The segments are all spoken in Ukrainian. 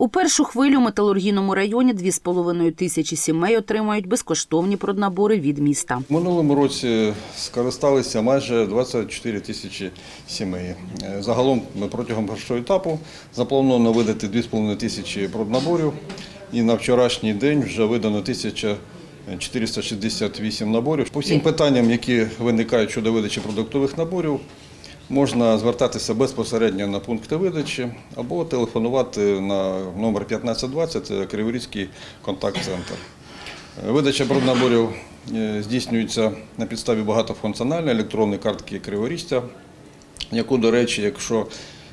У першу хвилю в металургійному районі 2,5 тисячі сімей отримають безкоштовні проднабори від міста. В минулому році скористалися майже 24 тисячі сімей. Е, Загалом ми протягом першого етапу заплановано видати 2,5 тисячі проднаборів. І на вчорашній день вже видано 1468 наборів. По всім питанням, які виникають щодо видачі продуктових наборів, можна звертатися безпосередньо на пункти видачі або телефонувати на номер 1520, це Криворізький контакт-центр. Видача проднаборів е, здійснюється на підставі багатофункціональної електронної картки Криворізця, яку, до речі, якщо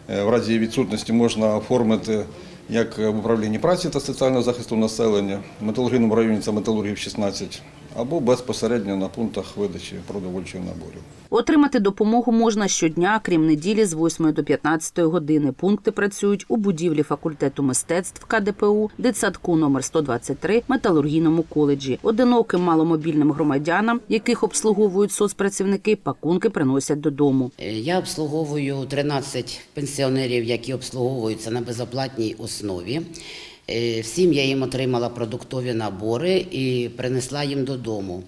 е, в разі відсутності можна оформити як в управлінні праці та соціального захисту населення, в металургійному районі це металургів 16, або безпосередньо на пунктах видачі продовольчих наборів. Отримати допомогу можна щодня, крім неділі з 8 до 15 години. Пункти працюють у будівлі факультету мистецтв КДПУ, дитсадку номер 123, металургійному коледжі. Одиноким маломобільним громадянам, яких обслуговують соцпрацівники, пакунки приносять додому. Е, Я обслуговую 13 пенсіонерів, які обслуговуються на безоплатній основі. Е, Всім я їм отримала продуктові набори і принесла їм додому.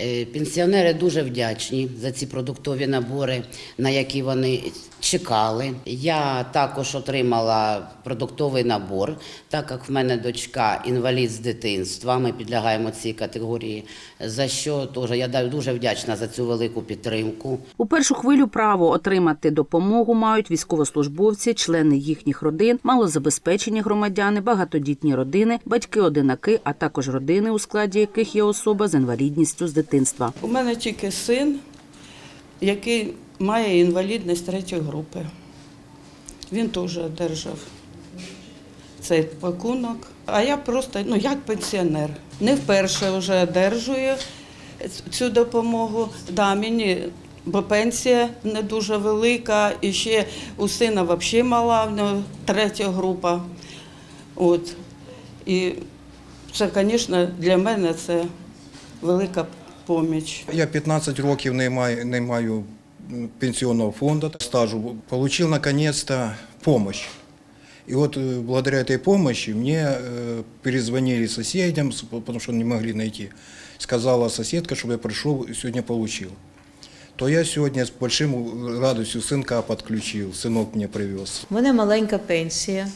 Е, Пенсіонери дуже вдячні за ці продуктові набори, на які вони чекали. Я також отримала продуктовий набор, так як в мене дочка інвалід з дитинства. Ми підлягаємо цій категорії. За що теж я дуже вдячна за цю велику підтримку. У першу хвилю право отримати допомогу мають військовослужбовці, члени їхніх родин, малозабезпечені громадяни, багатодітні родини, батьки-одинаки, а також родини, у складі яких є особа з інвалідністю з дитинства. У мене тільки син, який має інвалідність третьої групи. Він теж одержав цей пакунок. А я просто, ну як пенсіонер, не вперше вже одержую цю допомогу. Да, мені, бо пенсія не дуже велика, і ще у сина взагалі мала, в нього третя група. От. І це, звісно, для мене це велика поміч. Я 15 років не маю, не маю м, пенсионного фонда, стажу. Получил наконец-то помощь. И вот э, благодаря этой помощи мне э, перезвонили соседям, с- потому что не могли найти. Сказала соседка, чтобы я пришел и сегодня получил. То я сегодня с большим э, радостью сынка подключил, сынок мне привез. У мене маленька пенсія,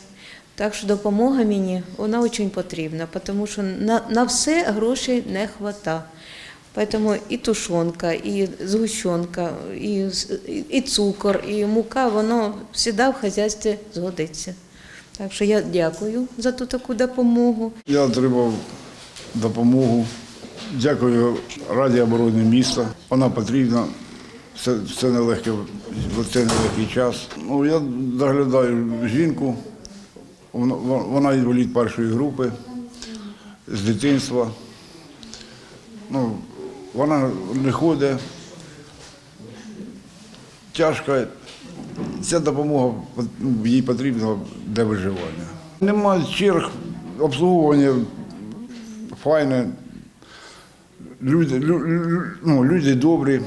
так що допомога мені вона дуже потрібна, тому що на, на все грошей не вистачає. Тому і тушонка, і згущенка, і, і цукор, і мука, воно завжди в хазяйстві згодиться. Так що я дякую за ту таку допомогу. Я отримав допомогу. Дякую Раді оборони міста. Вона потрібна. Це, це нелегке, в цей нелегкий час. Ну, я доглядаю жінку. Вона, вона інвалід першої групи з дитинства. Ну, вона не ходить. Тяжко. Ця допомога ну, їй потрібна для виживання. Немає черг, обслуговування файне. Люди, лю- лю- ну, люди добрі,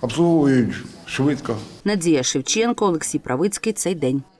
обслуговують швидко. Надія Шевченко, Олексій Правицький. Цей день.